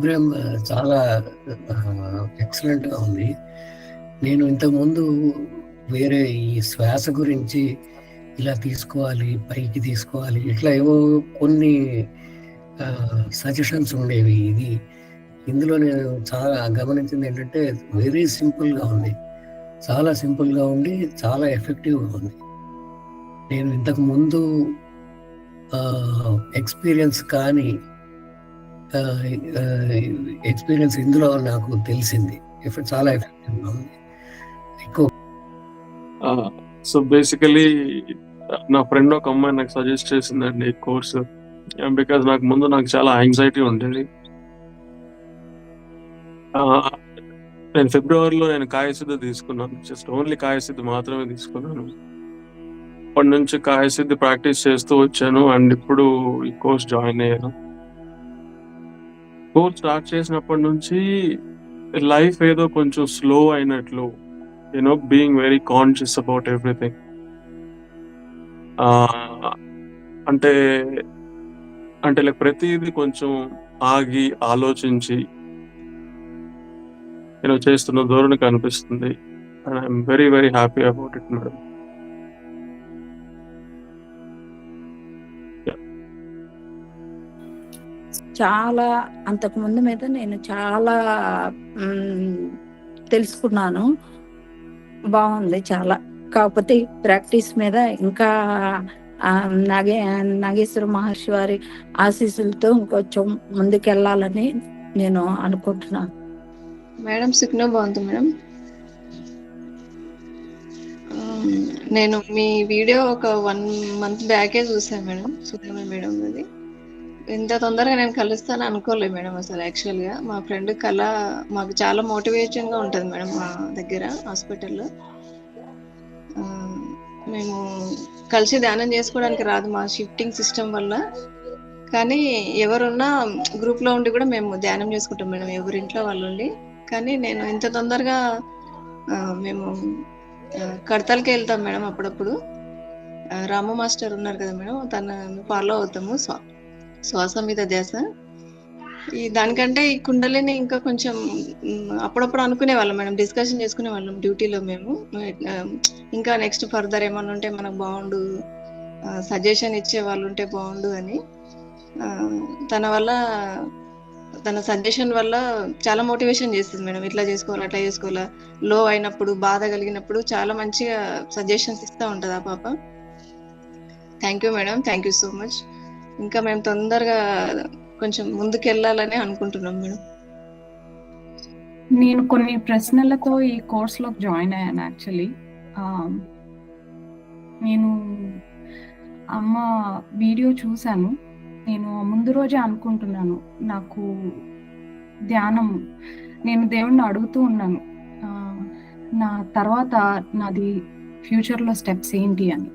Programme చాలా ఎక్సలెంట్గా ఉంది. నేను ఇంతకుముందు వేరే ఈ శ్వాస గురించి ఇలా తీసుకోవాలి పైకి తీసుకోవాలి ఇట్లా ఏవో కొన్ని సజెషన్స్ ఉండేవి. ఇది ఇందులో నేను చాలా గమనించింది ఏంటంటే వెరీ సింపుల్గా ఉంది. చాలా సింపుల్గా ఉండి చాలా ఎఫెక్టివ్గా ఉంది. నేను ఇంతకు ముందు ఎక్స్పీరియన్స్ కానీ ఎక్స్పీరియన్స్ ఇందులో నాకు తెలిసింది. చాలా ఎఫెక్టివ్గా ఉంది ఎక్కువ సో బేసికలీ నా ఫ్రెండ్ ఒక అమ్మాయి నాకు సజెస్ట్ చేసిందండి ఈ కోర్స్ బికాజ్ నాకు ముందు నాకు చాలా యాంగ్జైటీ ఉండేది. నేను ఫిబ్రవరిలో నేను కాయసిద్ధి తీసుకున్నాను. జస్ట్ ఓన్లీ కాయసిద్ధి మాత్రమే తీసుకున్నాను. అప్పటి నుంచి కాయసిద్ధి ప్రాక్టీస్ చేస్తూ వచ్చాను. అండ్ ఇప్పుడు ఈ కోర్స్ జాయిన్ అయ్యాను. కోర్స్ స్టార్ట్ చేసినప్పటి నుంచి లైఫ్ ఏదో కొంచెం స్లో అయినట్లు you know being very conscious about everything అంటే అంటే లైక్ ప్రతిదీ కొంచెం ఆగి ఆలోచించి నేను చేస్తున్న ధోరణి కనిపిస్తుంది and I'm very very happy about it madam చాలా అంతకు ముందు మీద నేను చాలా తెలుసుకున్నాను. బాగుంది చాలా. కాకపోతే ప్రాక్టీస్ మీద ఇంకా నాగే నాగేశ్వర మహర్షి వారి ఆశీస్సులతో ఇంకొంచెం ముందుకెళ్ళాలని నేను అనుకుంటున్నాను. మేడం సిగ్నో బాగుంది మేడం. నేను మీ వీడియో ఒక వన్ మంత్ బ్యాకే చూసాను మేడం. సుధీమ మేడం అది. ఇంత తొందరగా నేను కలుస్తాను అనుకోలేదు మేడం అసలు యాక్చువల్గా మా ఫ్రెండ్ కళ మాకు చాలా మోటివేషన్గా ఉంటుంది మేడం మా దగ్గర హాస్పిటల్లో. మేము కలిసి ధ్యానం చేసుకోవడానికి రాదు మా షిఫ్టింగ్ సిస్టమ్ వల్ల. కానీ ఎవరున్నా గ్రూప్లో ఉండి కూడా మేము ధ్యానం చేసుకుంటాం మేడం ఎవరి ఇంట్లో వాళ్ళు ఉండి. కానీ నేను ఇంత తొందరగా మేము కడతలకి వెళ్తాం మేడం అప్పుడప్పుడు. రామ మాస్టర్ ఉన్నారు కదా మేడం తను ఫాలో అవుతాము స్వా- శ్వాస మీద ధ్యాస. ఈ దానికంటే ఈ కుండలిని ఇంకా కొంచెం అప్పుడప్పుడు అనుకునే వాళ్ళం మేడం డిస్కషన్ చేసుకునే వాళ్ళం డ్యూటీలో మేము. ఇంకా నెక్స్ట్ ఫర్దర్ ఏమైనా ఉంటే మనకు బాగుండు సజెషన్ ఇచ్చే వాళ్ళు ఉంటే బాగుండు అని. తన వల్ల తన సజెషన్ వల్ల చాలా మోటివేషన్ చేస్తుంది మేడం. ఇట్లా చేసుకోవాలి అట్లా చేసుకోవాలా. లో అయినప్పుడు బాధ కలిగినప్పుడు చాలా మంచిగా సజెషన్స్ ఇస్తూ ఉంటుంది ఆ పాప. Thank you madam. Thank you so much ఇంకా మేము తొందరగా కొంచెం ముందుకెళ్ళాలని అనుకుంటున్నాం మేడం. నేను కొన్ని ప్రశ్నలతో ఈ కోర్స్లో జాయిన్ అయ్యాను యాక్చువల్లీ. నేను అమ్మ వీడియో చూశాను. నేను ముందు రోజే అనుకుంటున్నాను. నాకు ధ్యానం నేను దేవుణ్ణి అడుగుతూ ఉన్నాను. నా తర్వాత నాది ఫ్యూచర్లో స్టెప్స్ ఏంటి అని.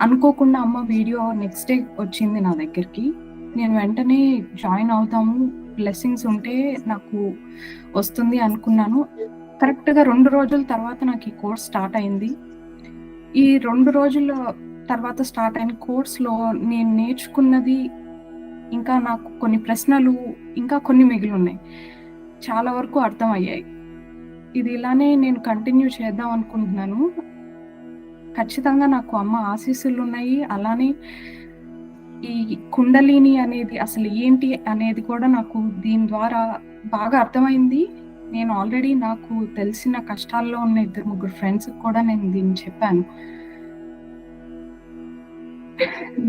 అనుకోకుండా అమ్మ వీడియో నెక్స్ట్ డే వచ్చింది నా దగ్గరికి. నేను వెంటనే జాయిన్ అవుతాము బ్లెస్సింగ్స్ ఉంటే నాకు వస్తుంది అనుకున్నాను. కరెక్ట్గా రెండు రోజుల తర్వాత నాకు ఈ కోర్స్ స్టార్ట్ అయింది. ఈ రెండు రోజుల తర్వాత స్టార్ట్ అయిన కోర్స్లో నేను నేర్చుకున్నది ఇంకా నాకు కొన్ని ప్రశ్నలు ఇంకా కొన్ని మిగిలి ఉన్నాయి చాలా వరకు అర్థమయ్యాయి. ఇది ఇలానే నేను కంటిన్యూ చేద్దాం అనుకుంటున్నాను. ఖచ్చితంగా నాకు అమ్మ ఆశీస్సులు ఉన్నాయి అలానే ఈ కుండలిని అనేది అసలు ఏంటి అనేది కూడా నాకు దీని ద్వారా బాగా అర్థమైంది. నేను ఆల్రెడీ నాకు తెలిసిన కష్టాల్లో ఉన్న ఇద్దరు ముగ్గురు ఫ్రెండ్స్ కూడా నేను దీన్ని చెప్పాను.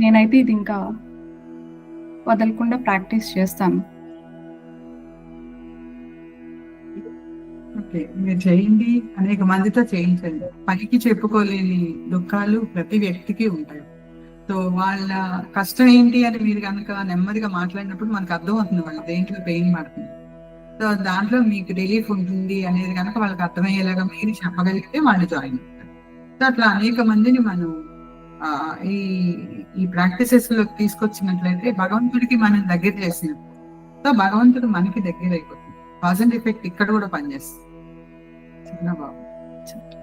నేనైతే ఇది ఇంకా వదలకుండా ప్రాక్టీస్ చేస్తాను. ఓకే మీరు చేయండి అనేక మందితో చేయించండి. పనికి చెప్పుకోలేని దుఃఖాలు ప్రతి వ్యక్తికి ఉంటాయి. సో వాళ్ళ కష్టం ఏంటి అని మీరు కనుక నెమ్మదిగా మాట్లాడినప్పుడు మనకు అర్థం అవుతుంది వాళ్ళు దేంట్లో పెయిన్ పడుతుంది. సో దాంట్లో మీకు రిలీఫ్ ఉంటుంది అనేది కనుక వాళ్ళకి అర్థమయ్యేలాగా మీరు చెప్పగలిగితే వాళ్ళు జాయిన్ అవుతారు. సో అట్లా అనేక మందిని మనం ఈ ఈ ప్రాక్టీసెస్లోకి తీసుకొచ్చినట్లయితే భగవంతుడికి మనం దగ్గర చేసినప్పుడు సో భగవంతుడు మనకి దగ్గర అయిపోతుంది కాజ్ అండ్ ఎఫెక్ట్ ఇక్కడ కూడా పనిచేస్తుంది.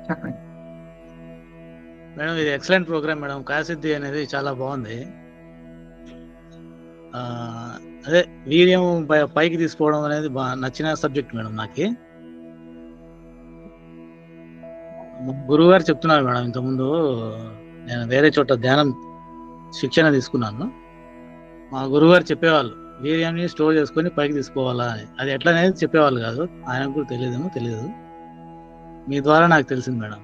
చెప్పండి. మేడం ఇది ఎక్సలెంట్ ప్రోగ్రామ్ మేడం. కాసిద్ధి అనేది చాలా బాగుంది. అదే వీర్యం పైకి తీసుకోవడం అనేది బాగా నచ్చిన సబ్జెక్ట్ మేడం నాకు. గురువు గారు చెప్తున్నారు మేడం ఇంతకుముందు నేను వేరే చోట ధ్యానం శిక్షణ తీసుకున్నాను. మా గురువుగారు చెప్పేవాళ్ళు వీర్యాన్ని స్టోర్ చేసుకొని పైకి తీసుకోవాలా అని. అది ఎట్లా అనేది చెప్పేవాళ్ళు కాదు. ఆయనకు కూడా తెలియదేమో తెలియదు. మీ ద్వారా నాకు తెలిసింది మేడం.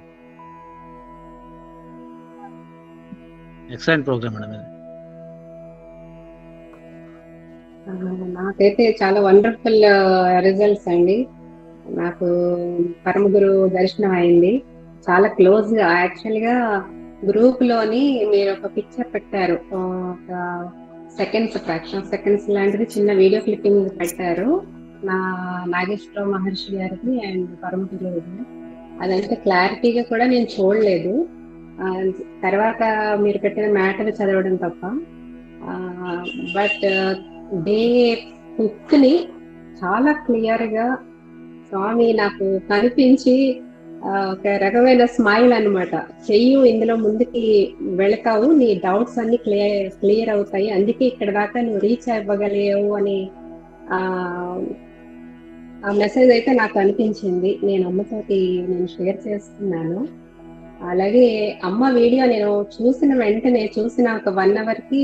ఎక్సలెంట్ ప్రోగ్రామ్ మేడం ఇది. నాకైతే చాలా వండర్ఫుల్ రిజల్ట్స్ uh, అండి. నాకు పరమ గురువు దర్శనం అయింది. చాలా క్లోజ్ యాక్చువల్గా గ్రూప్లోని మీరు ఒక పిక్చర్ పెట్టారు. ఒక సెకండ్స్ ఫ్రాక్షన్ సెకండ్స్ లాంటిది చిన్న వీడియో క్లిప్పింగ్ పెట్టారు. నా నాగేశ్వరరావు మహర్షి గారికి అండ్ పరమ అదంతా క్లారిటీగా కూడా నేను చూడలేదు. తర్వాత మీరు పెట్టిన మ్యాటర్ చదవడం తప్ప. బట్ డే ఫిఫ్త్ని చాలా క్లియర్గా స్వామి నాకు కనిపించి ఒక రకమైన స్మైల్ అనమాట చెయ్యు ఇందులో ముందుకి వెళతావు నీ డౌట్స్ అన్ని క్లియర్ క్లియర్ అవుతాయి. అందుకే ఇక్కడ దాకా నువ్వు రీచ్ అవ్వగలేవు అని ఆ మెసేజ్ అయితే నాకు అనిపించింది. నేను అమ్మతోటి నేను షేర్ చేస్తున్నాను. అలాగే అమ్మ వీడియో నేను చూసిన వెంటనే చూసిన ఒక వన్ అవర్కి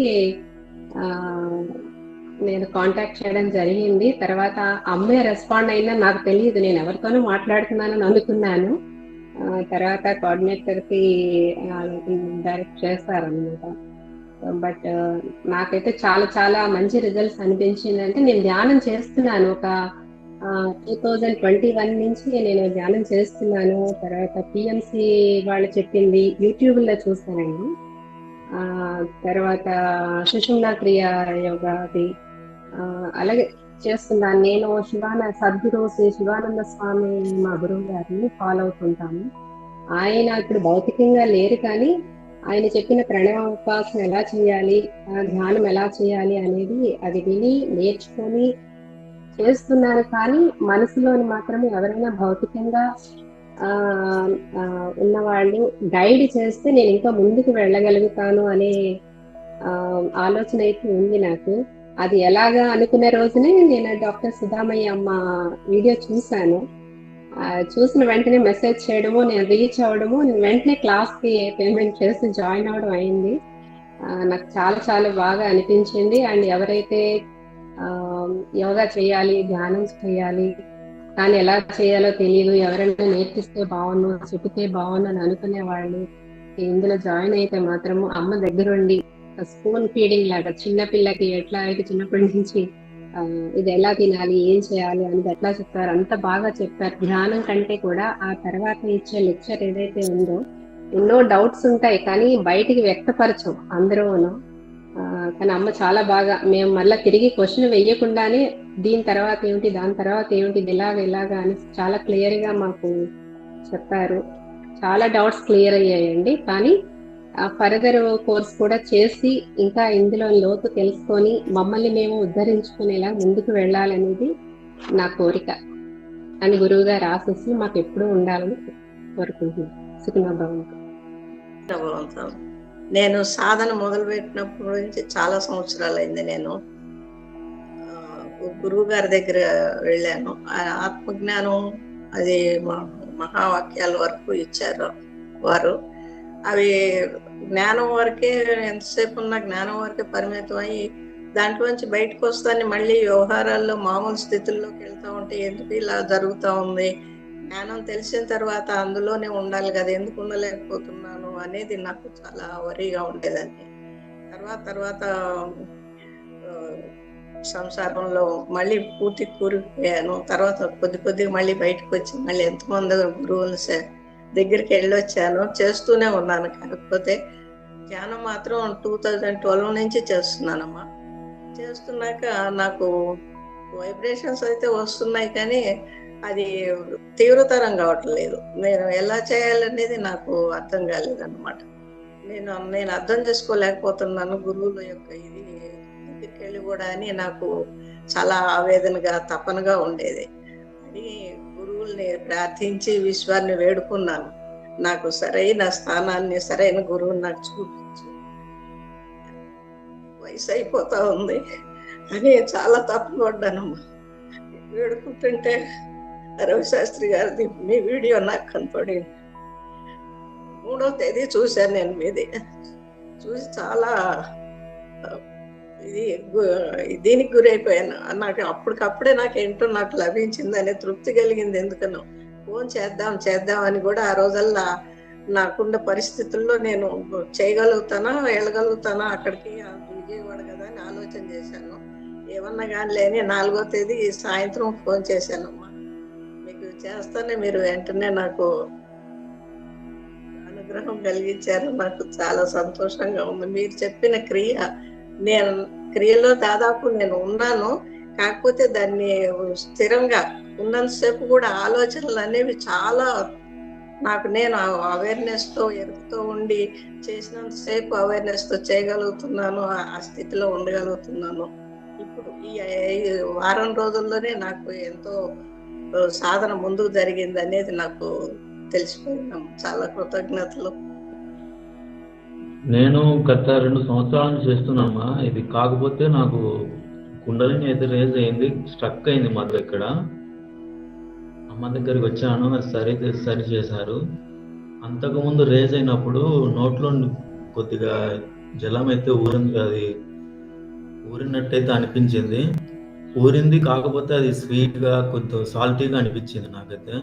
నేను కాంటాక్ట్ చేయడం జరిగింది. తర్వాత అమ్మే రెస్పాండ్ అయినా నాకు తెలియదు నేను ఎవరితోనూ మాట్లాడుతున్నానని అనుకున్నాను. తర్వాత కోఆర్డినేటర్కి డైరెక్ట్ చేస్తారనమాట బట్ నాకైతే చాలా చాలా మంచి రిజల్ట్స్ అనిపించింది అంటే నేను ధ్యానం చేస్తున్నాను. ఒక టూ థౌజండ్ ట్వంటీ వన్ నుంచి నేను ధ్యానం చేస్తున్నాను. తర్వాత పిఎంసి వాళ్ళు చెప్పింది యూట్యూబ్లో చూస్తానండి. ఆ తర్వాత సుషుమ్నా క్రియ యోగాది ఆ, అలాగే చేస్తున్నాను. నేను శివాన సద్గురు శ్రీ శివానంద స్వామి మా గురువు గారిని ఫాలో అవుతుంటాము. ఆయన ఇప్పుడు భౌతికంగా లేరు కానీ ఆయన చెప్పిన ప్రణవ ఉపాసన ఎలా చేయాలి ఆ ధ్యానం ఎలా చేయాలి అనేది అది విని నేర్చుకొని చేస్తున్నాను కానీ మనసులోని మాత్రమే ఎవరైనా భౌతికంగా ఆ ఉన్నవాళ్ళు గైడ్ చేస్తే నేను ఇంకా ముందుకు వెళ్ళగలుగుతాను అనే ఆ, ఆలోచన అయితే ఉంది నాకు. అది ఎలాగా అనుకునే రోజునే నేను డాక్టర్ సుధామయ్య అమ్మ వీడియో చూశాను. చూసిన వెంటనే మెసేజ్ చేయడము నేను రీచ్ అవ్వడము నేను వెంటనే క్లాస్కి పేమెంట్ చేసి జాయిన్ అవడం అయింది. నాకు చాలా చాలా బాగా అనిపించింది. అండ్ ఎవరైతే ఆ, యోగా చేయాలి ధ్యానం చేయాలి. కానీ ఎలా చేయాలో తెలియదు ఎవరైనా నేర్పిస్తే బాగుండు చెబితే బాగుండు అని అనుకునే వాళ్ళు ఇందులో జాయిన్ అయితే మాత్రము అమ్మ దగ్గరుండి స్పూన్ ఫీడింగ్ లాగా చిన్న పిల్లకి ఎట్లా అయితే చిన్నప్పటి నుంచి ఇది ఎలా తినాలి ఏం చేయాలి అనేది ఎట్లా చెప్తారు అంత బాగా చెప్పారు. ధ్యానం కంటే కూడా ఆ తర్వాత ఇచ్చే లెక్చర్ ఏదైతే ఉందో ఎన్నో డౌట్స్ ఉంటాయి కానీ బయటికి వ్యక్తపరచం అందరూను కానీ అమ్మ చాలా బాగా మేము మళ్ళీ తిరిగి క్వశ్చన్ వెయ్యకుండానే దీని తర్వాత ఏమిటి దాని తర్వాత ఏమిటి ఇది ఇలాగ ఇలాగా అని చాలా క్లియర్గా మాకు చెప్పారు. చాలా డౌట్స్ క్లియర్ అయ్యాయండి. కానీ ఫర్దర్ కోర్స్ కూడా చేసి ఇంకా ఇందులో లోతు తెలుసుకొని మమ్మల్ని మేము ఉద్ధరించుకునేలా ముందుకు వెళ్ళాలనేది నా కోరిక అని గురువు గారు ఆశిస్సులు మాకు ఎప్పుడూ ఉండాలని కోరుకుంటున్నాను సుఖనాభావం భగవంతం నేను సాధన మొదలు పెట్టినప్పటి నుంచి చాలా సంవత్సరాలు అయింది నేను గురువు గారి దగ్గర వెళ్ళాను. ఆ ఆత్మజ్ఞానం అది మహావాక్యాల వరకు ఇచ్చారు వారు. అవి జ్ఞానం వరకే ఎంతసేపు ఉన్న జ్ఞానం వరకే పరిమితం అయ్యి దాంట్లోంచి బయటకు వస్తాను మళ్ళీ వ్యవహారాల్లో మామూలు స్థితుల్లోకి వెళ్తూ ఉంటే ఎందుకు ఇలా జరుగుతూ ఉంది? జ్ఞానం తెలిసిన తర్వాత అందులోనే ఉండాలి కదా ఎందుకు ఉండలేకపోతున్నాను? అనేది నాకు చాలా వరిగా ఉండేదండి. తర్వాత తర్వాత సంసారంలో మళ్ళీ పూర్తి కూరుకుపోయాను తర్వాత కొద్ది కొద్దిగా మళ్ళీ బయటకు వచ్చి మళ్ళీ ఎంతమంది గురువులు దగ్గరికి వెళ్ళొచ్చాను. చేస్తూనే ఉన్నాను. కాకపోతే ధ్యానం మాత్రం టూ థౌజండ్ ట్వెల్వ్ నుంచి చేస్తున్నానమ్మా. చేస్తున్నాక నాకు వైబ్రేషన్స్ అయితే వస్తున్నాయి కానీ అది తీవ్రతరం కావట్లేదు నేను ఎలా చేయాలనేది నాకు అర్థం కాలేదన్నమాట. నేను నేను అర్థం చేసుకోలేకపోతున్నాను గురువుల యొక్క ఇది. దగ్గరికి కూడా అని నాకు చాలా ఆవేదనగా తపనగా ఉండేది. అని గురువుల్ని ప్రార్థించి విశ్వాన్ని వేడుకున్నాను. నాకు సరైన స్థానాన్ని సరైన గురువుని నాకు చూపించు. వయసు అయిపోతా ఉంది అని చాలా తప్పు వేడుకుంటుంటే రవిశాస్త్రి గారిది మీ వీడియో నాకు కనపడింది. మూడో తేదీ చూశాను నేను మీది. చూసి చాలా ఇది దీనికి గురైపోయాను. నాకు అప్పటికప్పుడే నాకు ఏంటో నాకు లభించిందనే తృప్తి కలిగింది. ఎందుకనో ఫోన్ చేద్దాం చేద్దాం అని కూడా ఆ రోజల్లా నాకున్న పరిస్థితుల్లో నేను చేయగలుగుతానా వెళ్ళగలుగుతానా అక్కడికి విజయవాడ కదా అని ఆలోచన చేశాను. ఏమన్నా కానీ లేని నాలుగో తేదీ సాయంత్రం ఫోన్ చేశాను. మీకు చేస్తానే మీరు వెంటనే నాకు అనుగ్రహం కలిగించారు. నాకు చాలా సంతోషంగా ఉంది. మీరు చెప్పిన క్రియ నేను క్రియలో దాదాపు నేను ఉన్నాను. కాకపోతే దాన్ని స్థిరంగా ఉన్నంతసేపు కూడా ఆలోచనలు అనేవి చాలా నాకు నేను అవేర్నెస్తో ఉండి చేసినంతసేపు అవేర్నెస్తో చేయగలుగుతున్నాను ఆ- స్థితిలో ఉండగలుగుతున్నాను. ఇప్పుడు ఈ వారం రోజుల్లోనే నాకు ఎంతో సాధన ముందుకు జరిగింది అనేది నాకు తెలిసిపోయింది. చాలా కృతజ్ఞతలు. నేను గత రెండు సంవత్సరాల నుంచి చేస్తున్నామా ఇది కాకపోతే నాకు కుండలిని అయితే రేజ్ అయింది స్ట్రక్ అయింది మధ్య ఇక్కడ అమ్మ దగ్గరికి వచ్చాను అది సరి సరి చేశారు. అంతకుముందు రేజ్ అయినప్పుడు నోట్లో కొద్దిగా జలం అయితే ఊరింది అది ఊరినట్టయితే అనిపించింది. ఊరింది కాకపోతే అది స్వీట్గా కొంచెం సాల్టీగా అనిపించింది నాకైతే.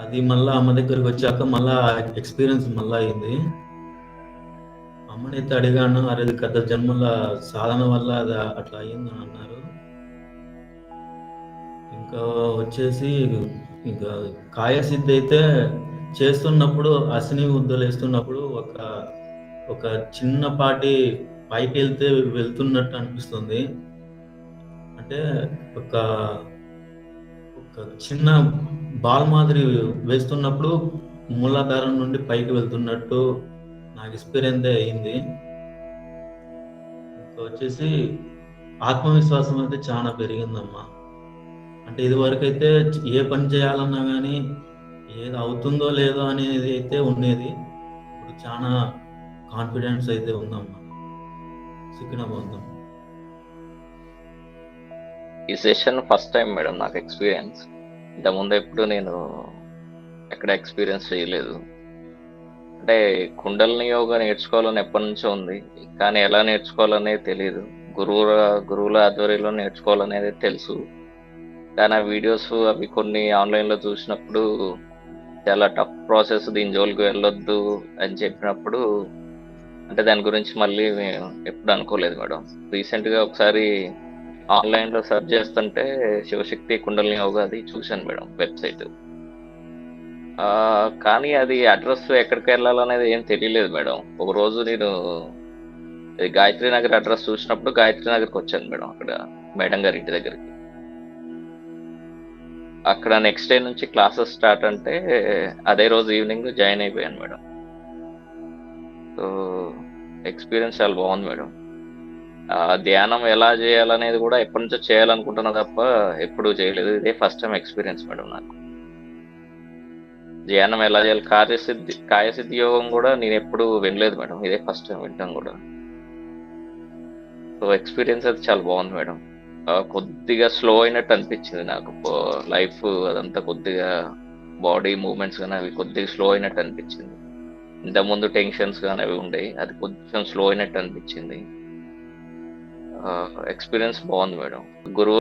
అది మళ్ళీ అమ్మ దగ్గరికి వచ్చాక మళ్ళీ ఎక్స్పీరియన్స్ మళ్ళీ అయింది. అమ్మనైతే అడిగాను అరే అది గత జన్మల సాధన వల్ల అది అట్లా అయిందని అన్నారు. ఇంకా వచ్చేసి ఇంకా కాయసిద్ధి అయితే చేస్తున్నప్పుడు అశ్ని ముద్దలు వేస్తున్నప్పుడు ఒక ఒక చిన్నపాటి పైకి వెళ్తే వెళ్తున్నట్టు అనిపిస్తుంది. అంటే ఒక ఒక చిన్న బాల్ మాదిరి వేస్తున్నప్పుడు మూలాధారం నుండి పైకి వెళ్తున్నట్టు నాకు ఎక్స్పీరియన్స్ అయింది. ఇంకా వచ్చేసి ఆత్మవిశ్వాసం అయితే చాలా పెరిగిందమ్మా. అంటే ఇది వరకు అయితే ఏ పని చేయాలన్నా కానీ ఏది అవుతుందో లేదో అనేది అయితే ఉండేది. ఇప్పుడు చాలా కాన్ఫిడెన్స్ అయితే ఉందమ్మా. సిక్కిన బాగుందమ్మా ఈ సెషన్ ఫస్ట్ టైం మేడం నాకు ఎక్స్పీరియన్స్ ఇంతకుముందు ఎప్పుడు నేను ఎక్కడ ఎక్స్పీరియన్స్ చేయలేదు. అంటే కుండలని యోగా నేర్చుకోవాలని ఎప్పటి నుంచో ఉంది. కానీ ఎలా నేర్చుకోవాలనేది తెలియదు గురువుల గురువుల ఆధ్వర్యంలో నేర్చుకోవాలనేది తెలుసు. కానీ ఆ వీడియోస్ అవి కొన్ని ఆన్లైన్లో చూసినప్పుడు చాలా టఫ్ ప్రాసెస్ దీని జోలికి వెళ్ళొద్దు అని చెప్పినప్పుడు అంటే దాని గురించి మళ్ళీ మేము ఎప్పుడు అనుకోలేదు మేడం రీసెంట్గా ఒకసారి ఆన్లైన్లో సెర్చ్ చేస్తుంటే శివశక్తి కుండలిని యోగా అది చూశాను మేడం వెబ్సైట్. కానీ అది అడ్రస్ ఎక్కడికి వెళ్ళాలనేది ఏం తెలియలేదు మేడం. ఒక రోజు నేను ఇది గాయత్రి నగర్ అడ్రస్ చూసినప్పుడు గాయత్రి నగర్కి వచ్చాను మేడం అక్కడ మేడం గారి ఇంటి దగ్గరికి. అక్కడ నెక్స్ట్ డే నుంచి క్లాసెస్ స్టార్ట్ అంటే అదే రోజు ఈవినింగ్ జాయిన్ అయిపోయాను మేడం. సో ఎక్స్పీరియన్స్ చాలా బాగుంది మేడం. ఆ ధ్యానం ఎలా చేయాలనేది కూడా ఎప్పటి నుంచో చేయాలనుకుంటున్నా తప్ప ఎప్పుడు చేయలేదు. ఇదే ఫస్ట్ టైం ఎక్స్పీరియన్స్ మేడం నాకు. ధ్యానం ఎలా చేయాలి? కార్యసిద్ధి కాయసిద్ధి యోగం కూడా నేను ఎప్పుడు వినలేదు మేడం ఇదే ఫస్ట్ టైం వింటాం కూడా. సో ఎక్స్పీరియన్స్ అయితే చాలా బాగుంది మేడం కొద్దిగా స్లో అయినట్టు అనిపించింది నాకు. లైఫ్ అదంతా కొద్దిగా బాడీ మూమెంట్స్ కానీ అవి కొద్దిగా స్లో అయినట్టు అనిపించింది. ఇంతకుముందు టెన్షన్స్ కానీ అవి ఉండేవి. అది కొంచెం స్లో అయినట్టు అనిపించింది. ఎక్స్పీరియన్స్ బాగుంది మేడం. గురువు